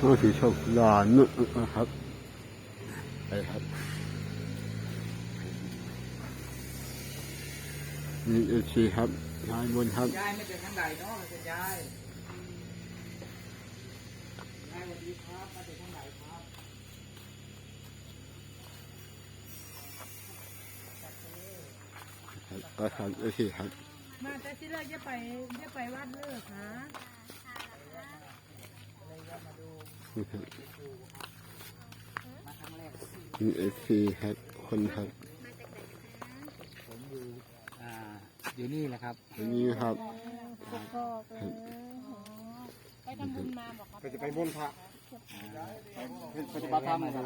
ก็สีชมลานนู่นนะครับไปครับนี่เอชีครับนายบนครับยายไม่เป็นทางใดเนาะมันเป็นยายยายสวัสดีครับมาจากทางไหนครับก็ทำเอชีครับมาแต่ที่เราจะไปจะไปวัดเลิกฮะมา ครั้งแรกนี่เอชีครับคนครับผมอยู่อ่าอยู่นี่แหละครับอันนี้ครับกกอกเลยไปทำบุญมาบอกครับก็จะไปบนพระปฏิบัติธรรมดู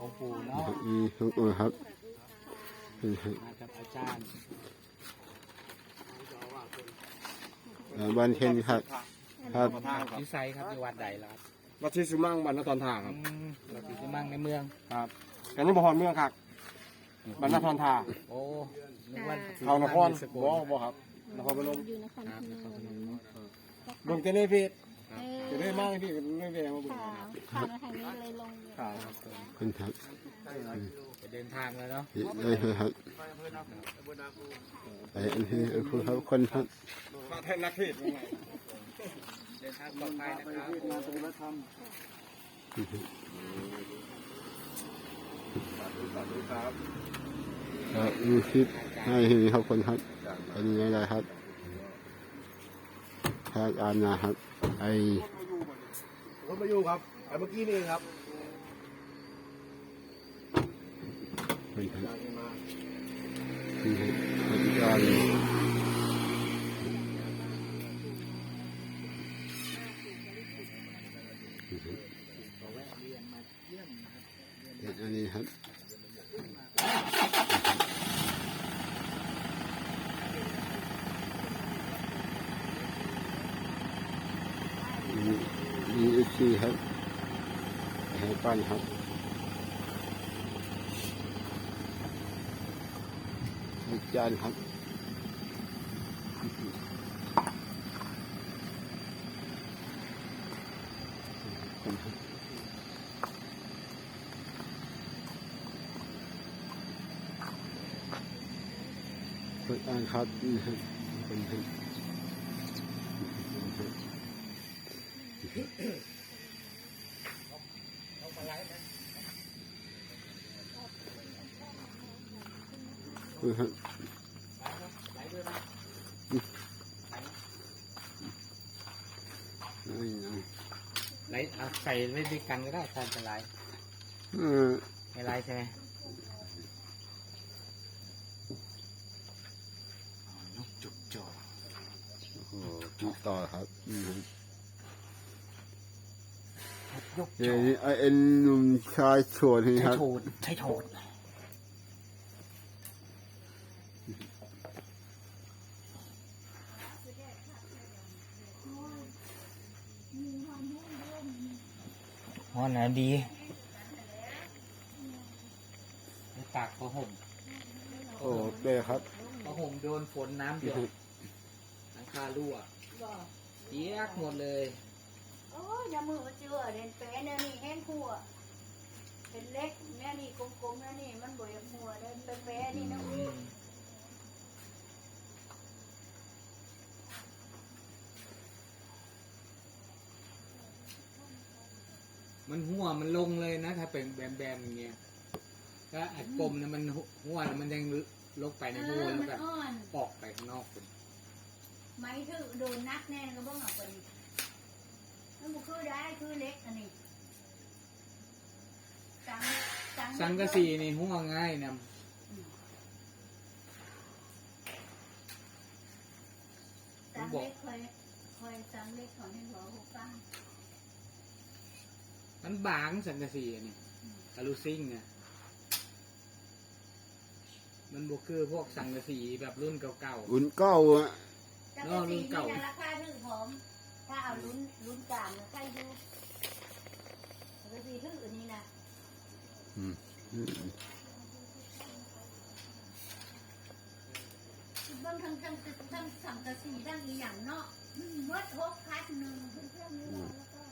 องค์ปู่เนาะมีทุกคนครับนี่ครับมากับอาจารย์อ่าบ้านเทนครับครับมาทางครับ นิสัยครับอยู่วัดใดแล้วครับ วัดที่สุมังบันนตอนทางครับอืมเราอยู่ที่มั่งในเมือง ครับกันนี้บ่ฮอนเมืองครับบันนตอนทางโอ้นึกว่าเขานครสกบ่ลบ่ครับนครพนมอยู่นครครับพนนครพนมมเบิ่งแต่ในเพจเอจะอได้มากพี่ก็ไม่ได้มาเบิ่งข่าวข่าวมาทางนี้เลยลงเลยครับคนครับไปเดินทางเลยเนาะนี่เลยครับไปอันนี้คือครับคนครับพระแทนนักเทศน์ยังไง เดินทางปลอดภัยนะครับที่งานปฏิบัติธรรมสาธุครับมีคลิปให้เห็นครับคนครับอันนี้อะไรครับพระอาจารย์นะครับ ไอผมมาอยู่ครับไอ้เมื่อกี้นี่ครับคนครับมานี่ครับพระอาจา เด็ดอันนี้ครับมีมีเอซีครับให้ปั้นครับอาจารย์ครับผมครับ ปิดอ่านครับนี่ครับคนครับนี่ครับนี่นะไหลเอาใส่ไว้ด้วยกันก็ได้ทานจะไหลเออไม่ไหลใช่ไหมนกจุกจอก โอ้โห ติดต่อครับนี่ครับยกเดี๋ยวนี้ไอเอ็นหนุ่มชายโฉดนี่ใช้ครับ โถดใช้โถดห้อนนะดีไปตากผ้าห่มโอ้เด้ครับผ้าห่มโดนฝนน้ำหยดหลัง คารั่วเยียกหมดเลย โอ้ยอย่ามือมาเจือเด่นเป๊ะเนี่ยนี่แห้งขัวเป็นเล็กเนี่ยนี่กลมๆเนี่ยนี่มันบ่อยากหัวเด่นเป๊ะๆนี่นะอุ้ยมันหัวมันลงเลยนะถ้าเป็นแบนๆอย่างเงี้ยถ้าอัดกลมเนี่ยมันหัวน่ะมันยังลงไปในเอหัวอแล้วมันแบบอ่อนออกไปข้างนอกคุณ ไม้ถือโดนนักแน่ก็บ้องเอาไปนี่มันบ่คือได้คือเล็กอันนี้สังสังสังกะสีนี่หัวง่ายนะสังเล็กคอยคอยสังเล็กขอให้หัวหกฟังมันบางสังกะสีนี่กะลูซิ่งอะมันบวคือพวกสังกะสีแบบรุ่นเก่าอุ่นเก้าอะ จังหวะสีนี่นะราคาหนึ่งหอม ถ้าเอาลุ้นลุ้นกลางนะใครดูจังหวะสีเพิ่งอื่นนี่นะอืมอืมเบิ่งทั้งทั้งทั้งสามงกะสีดังอีหยังเนาะเมื่อทบพัดหนึ่งเพื่อนๆนี่เราแล้วก็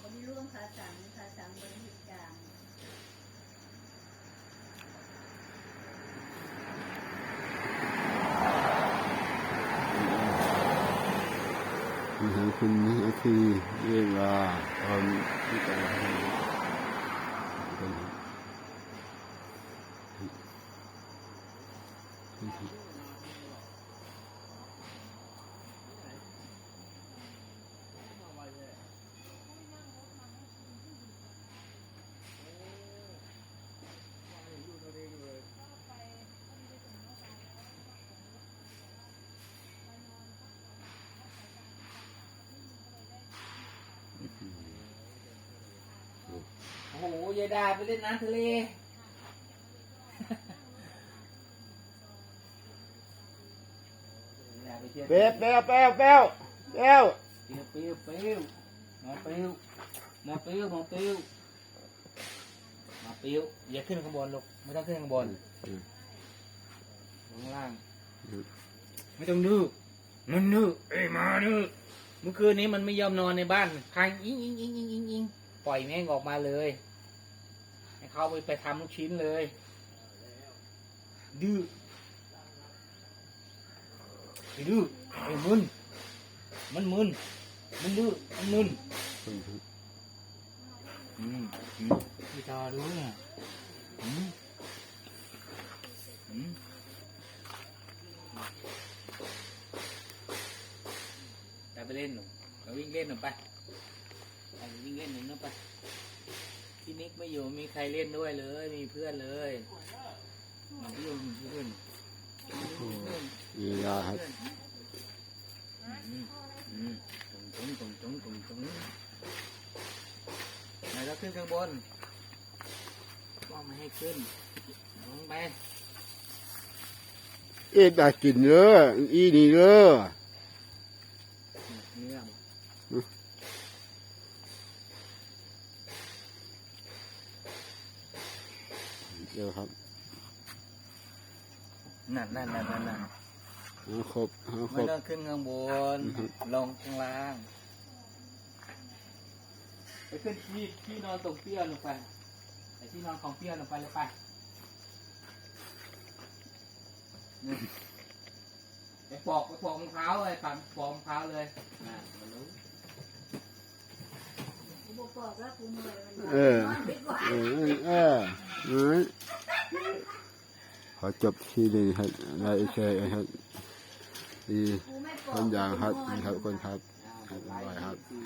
คนร่วมขาสังขาสังบนเหตุการ หาคุณนี่คือเรียกว่าตอนที่ต่าง โอ้โหยายดาไปเล่นน้ำทะเลยายดาไปเที่ยวเป๊ะเป๊ะเป๊ะเป๊ะเป๊ะเปรี้ยวเปรี้ยวเปรี้ยวหมอเปรี้ยวหมอเปรี้ยวหมอเปรี้ยวหมอเปรี้ยวอย่าขึ้นข้างบนลูกไม่ต้องขึ้นข้างบนข้างล่าง ไม่ต้องดื้อมันดื้อเอ้ยมาดื้อเมื่อคืนนี้มันไม่ยอมนอนในบ้านคางอิงอิงอิงอิงอิงอิงปล่อยแม่งออกมาเลย เขาไปไปทำลูกชิ้นเลย ดื้อไอ้ดื้อไอ้มึนมันมึนมันดื้อมันมึนอืมอืมพี่ตาดูเนี่ยอืมอืมไปไปเล่นหนูไปวิ่งเล่นหนูไปไปวิ่งเล่นหนูนะไป พี่นิกไม่อยู่มีใครเล่นด้วยเลย มีเพื่อนเลยมีเพื่อนมีเพื่อนมีเพื่อนเวลาครับอืมอืมตรงตรงตรงตรงตรงตรงไหนเราขึ้นข้างบนก็ไม่ให้ขึ้นลงไปเอ็ดได้กินเด้ออีนี่เด้อเนื้อ เดี๋ยวครับนั่นนั่นนั่นนั่นนั่นหาครบหาครไม่บ ต้องขึ้นข้างบน อือฮึ ลงข้างล่างไปขึ้นที่ที่นอนตรงเปี้ยวลงไปไปที่นอนของเปี้ยวลงไปเลยไปนี่ไปปอกไปปอกมะพร้าวเลยปั่นปอกมะพร้าวเลยน่ะมันรู้กู บอกบอกแล้วกูเหนื่อยมันเออ นอนดีกว่าเออเออเออขอจบที่นี่ครับได้แค่ครับดีกูไม่ปอกคนอย่างครับกูนอนนี่ครับคนครับอ่าครับไปบ๊ายบายครับที่